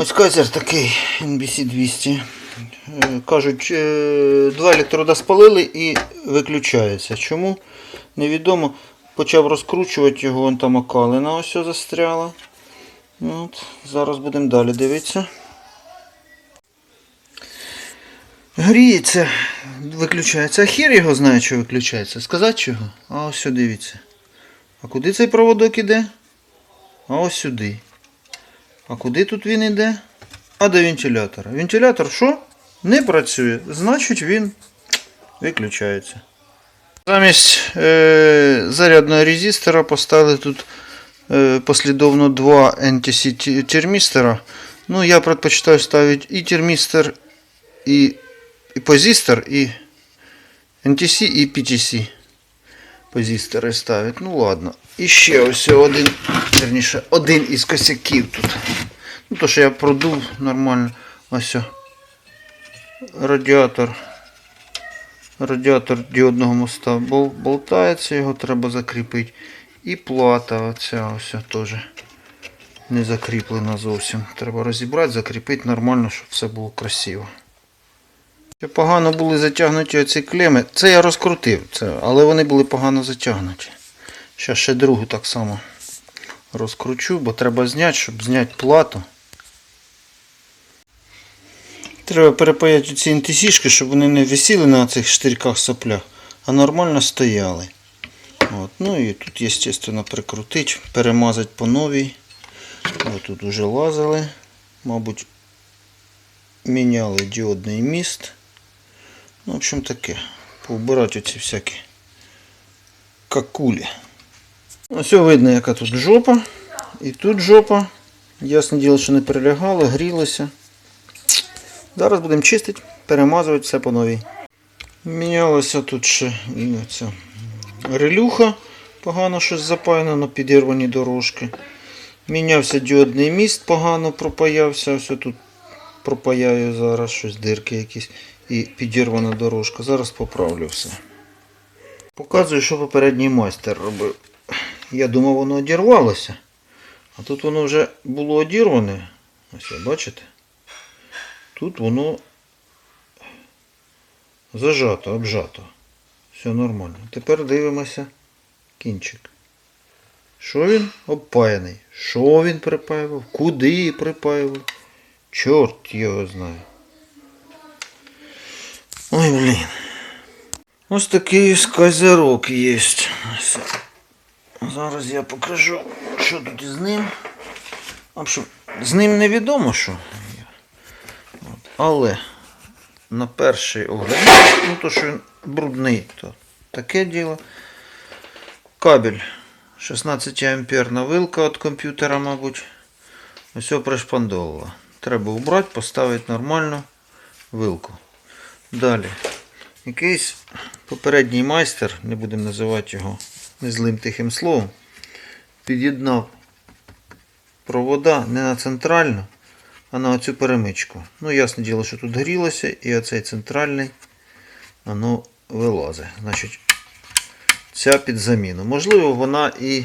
Ось кайзер такий NBC 200. Е, Кажуть, е, два електрода спалили і виключається. Чому? Невідомо. Почав розкручувати його, вон там окалина ось застряла. Ну, От, зараз будемо далі дивитися. Гріється, виключається. А хір його знає, що виключається. Сказати чого? А ось дивіться. А куди цей проводок іде? А ось сюди. А куди тут він іде? А до вентилятора. Вентилятор що? Не працює. Значить він виключається. Замість е, зарядного резистора поставили тут е, послідовно два NTC термістора. Ну, я предпочитаю ставити і термістор, і, і позистор, і NTC, і PTC. Позистори ставить. Ну ладно. І ще ось один, верніше, один із косяків тут. Ну, то, що я продув нормально. Ось. Радіатор. Радіатор діодного моста бол- болтається, його треба закріпити. І плата оця ось теж не закріплена зовсім. Треба розібрати, закріпити нормально, щоб все було красиво. Погано були затягнуті оці клеми. Це я розкрутив, це, але вони були погано затягнуті. Ще ще другу так само розкручу, бо треба зняти, щоб зняти плату. Треба перепаяти ці НТСішки, щоб вони не висіли на цих штирьках соплях, а нормально стояли. От. Ну і тут, естественно, прикрутити, перемазати по новій. Ось тут вже лазили. Мабуть, міняли діодний міст. Ну, в общем таке. Поубирати оці всякі какулі. Ось видно, яка тут жопа. І тут жопа. Ясне діло, що не перелягало, грілося. Зараз будемо чистити, перемазувати все по новій. Мінялася тут ще і оця релюха. Погано щось запаяно на підірвані дорожки. Мінявся діодний міст, погано пропаявся. Ось тут пропаяю зараз щось дирки якісь і підірвана дорожка. Зараз поправлю все. Показую, що попередній майстер робив. Я думав, воно одірвалося. А тут воно вже було одірване. Ось бачите? Тут воно зажато, обжато. Все нормально. Тепер дивимося кінчик. Що він обпаяний? Що він припаював? Куди припаював? Чорт його знає. Ой, блін. Ось такий сказярок є. Зараз я покажу, що тут із ним. В общем, з ним невідомо що. От. Але на перший огляд, ну то що він брудний, то таке діло. Кабель 16 амперна вилка від комп'ютера, мабуть. Ось пришпандовувала. Треба убрати, поставити нормальну вилку. Далі. Якийсь попередній майстер, не будемо називати його незлим тихим словом, під'єднав провода не на центральну, а на оцю перемичку. Ну, ясне діло, що тут грілося, і оцей центральний воно вилазить. Значить, ця під заміну. Можливо, вона і,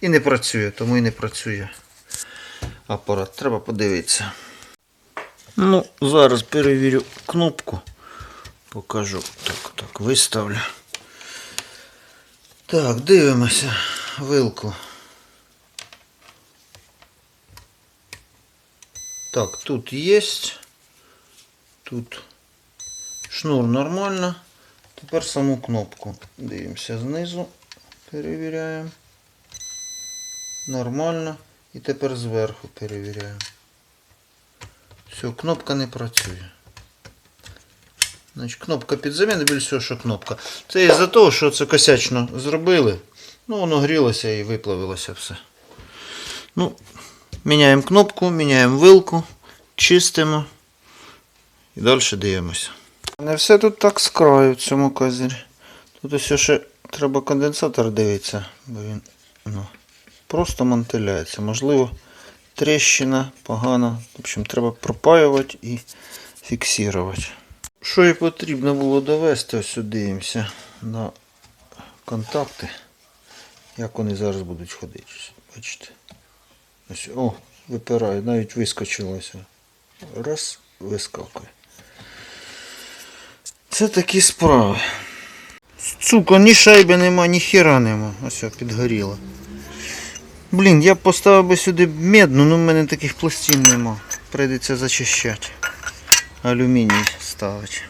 і не працює, тому і не працює апарат. Треба подивитися. Ну, зараз перевірю кнопку. Покажу. Так, так, виставлю. Так, дивимося вилку. Так, тут є. Тут шнур нормально. Тепер саму кнопку. Дивимося знизу. Перевіряємо. Нормально. І тепер зверху перевіряємо. Все, кнопка не працює. Значить, кнопка під заміну, більше всього, що кнопка. Це із-за того, що це косячно зробили. Ну, воно грілося і виплавилося все. Ну, міняємо кнопку, міняємо вилку, чистимо і далі дивимося. Не все тут так з краю в цьому козирі. Тут ось ще треба конденсатор дивитися, бо він ну, просто мантиляється. Можливо, тріщина погана. В общем, треба пропаювати і фіксувати. Що і потрібно було довести, ось дивимося на контакти. Як вони зараз будуть ходити. Бачите? Ось, о, випирає, навіть вискочилося. Раз, вискакує. Це такі справи. Сука, ні шайби нема, ні хіра нема. Ось підгоріло. Блін, я б поставив би сюди медну, але в мене таких пластин нема. Прийдеться зачищати. Алюміній ставити.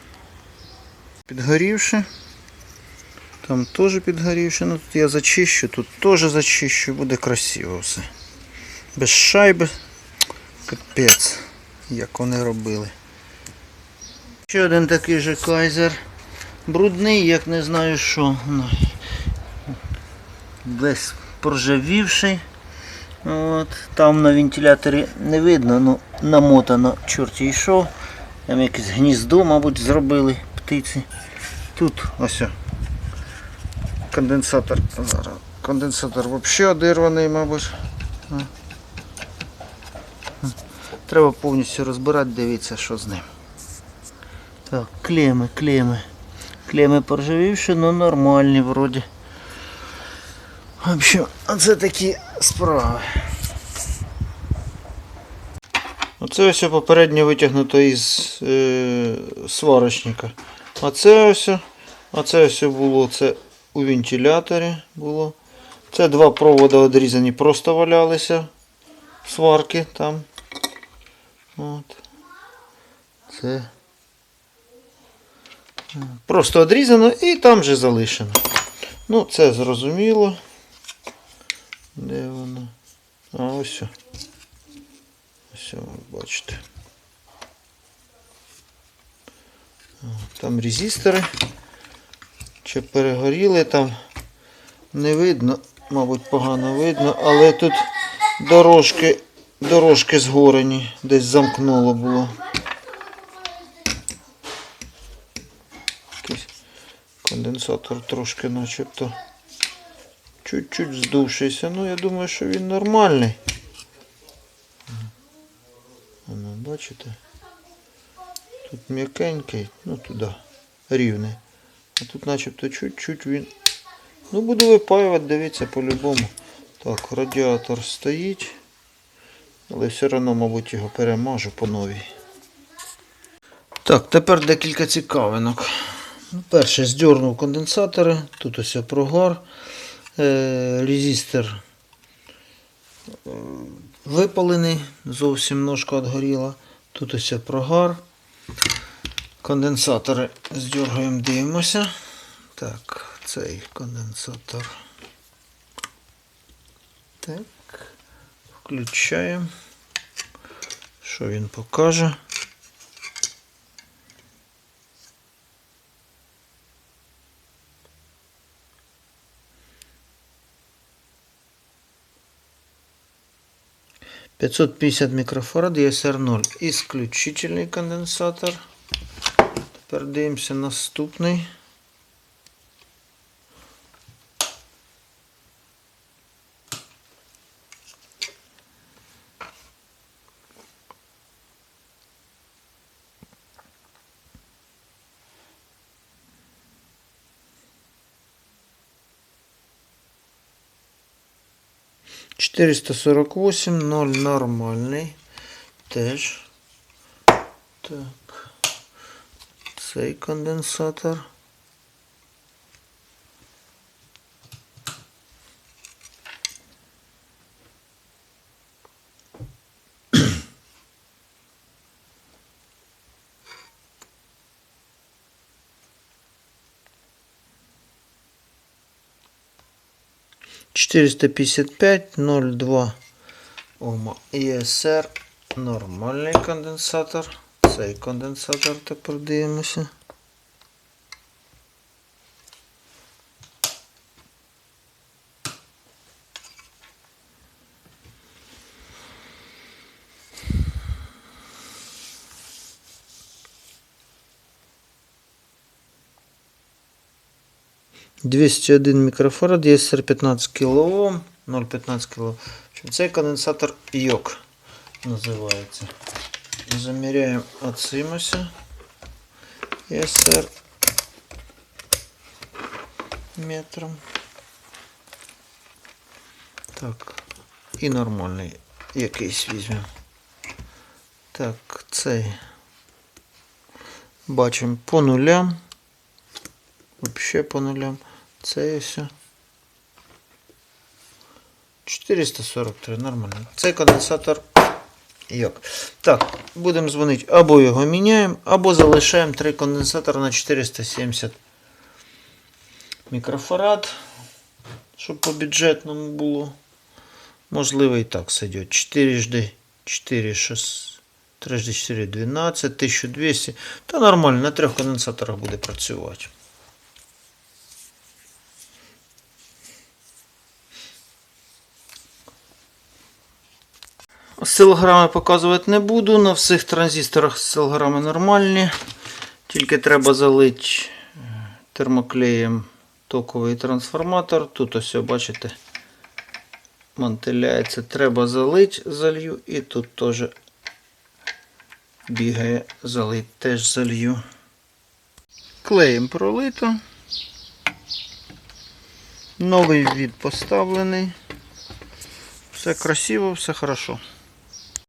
Підгорівши. Там теж підгорівши. Ну тут я зачищу, тут теж зачищу, буде красиво все. Без шайби. Капець, як вони робили. Ще один такий же кайзер. Брудний, як не знаю що. Ну, Весь проржавівший. От. Там на вентиляторі не видно, ну намотано, чорт йшов. Там якесь гніздо, мабуть, зробили птиці. Тут ось. Конденсатор. Конденсатор взагалі одірваний, мабуть. Треба повністю розбирати, дивіться, що з ним. Так, клеми, клеми. Клеми поржавівші, але нормальні вроді. В общем, оце такі справи. Оце ось попередньо витягнуто із е, сварочника. А це ось, а це ось було це у вентиляторі було. Це два провода одрізані, просто валялися. Сварки там. От. Це. Просто одрізано і там же залишено. Ну, це зрозуміло. Де воно? А ось. Ось, бачите. Там резистори. Чи перегоріли там. Не видно, мабуть, погано видно, але тут дорожки, дорожки згорені, десь замкнуло було. Конденсатор трошки начебто чуть-чуть здувшийся. Ну, я думаю, що він нормальний. Воно, бачите? Тут м'якенький, ну туди, рівний. А тут начебто чуть-чуть він. Ну, буду випаювати, дивіться по-любому. Так, радіатор стоїть. Але все одно, мабуть, його перемажу по новій. Так, тепер декілька цікавинок. Ну, Перше, здернув конденсатори. Тут ось прогар. Е, резистор е, випалений, зовсім ножка відгоріла. Тут ось прогар. Конденсатори здергаємо, дивимося. Так, цей конденсатор. Так. Включаємо. Що він покаже? Пятьсот пятьдесят микрофарад ESR 0. Исключительный конденсатор. Тепер дивимося наступний. Четыреста сорок восемь ноль нормальний. Теж. Так. Цей конденсатор. Четыреста пятьдесят пять ноль два Ома ESR. Нормальний конденсатор. Цей конденсатор тепер дивимося. Двести один микрофарад, ESR 15 кОм, 0,15 кОм. Цей конденсатор йок називається. Заміряємо оцимося. ESR метром. Так. І нормальний якийсь візьмемо. Так, цей. Бачимо по нулям. Взагалі по нулям. Це і все. 443, нормально. Цей конденсатор як? Так, будемо дзвонити. Або його міняємо, або залишаємо три конденсатора на 470 мікрофарад, щоб по бюджетному було. Можливо і так сойдет. 4 жди 4, 6, 3 жди 4, 12, 1200. Та нормально, на трьох конденсаторах буде працювати. Силограми показувати не буду. На всіх транзисторах силограми нормальні. Тільки треба залити е, термоклеєм токовий трансформатор. Тут ось, бачите, мантиляється. Треба залити, залью. І тут теж бігає залить, теж залью. Клеєм пролито. Новий від поставлений. Все красиво, все хорошо.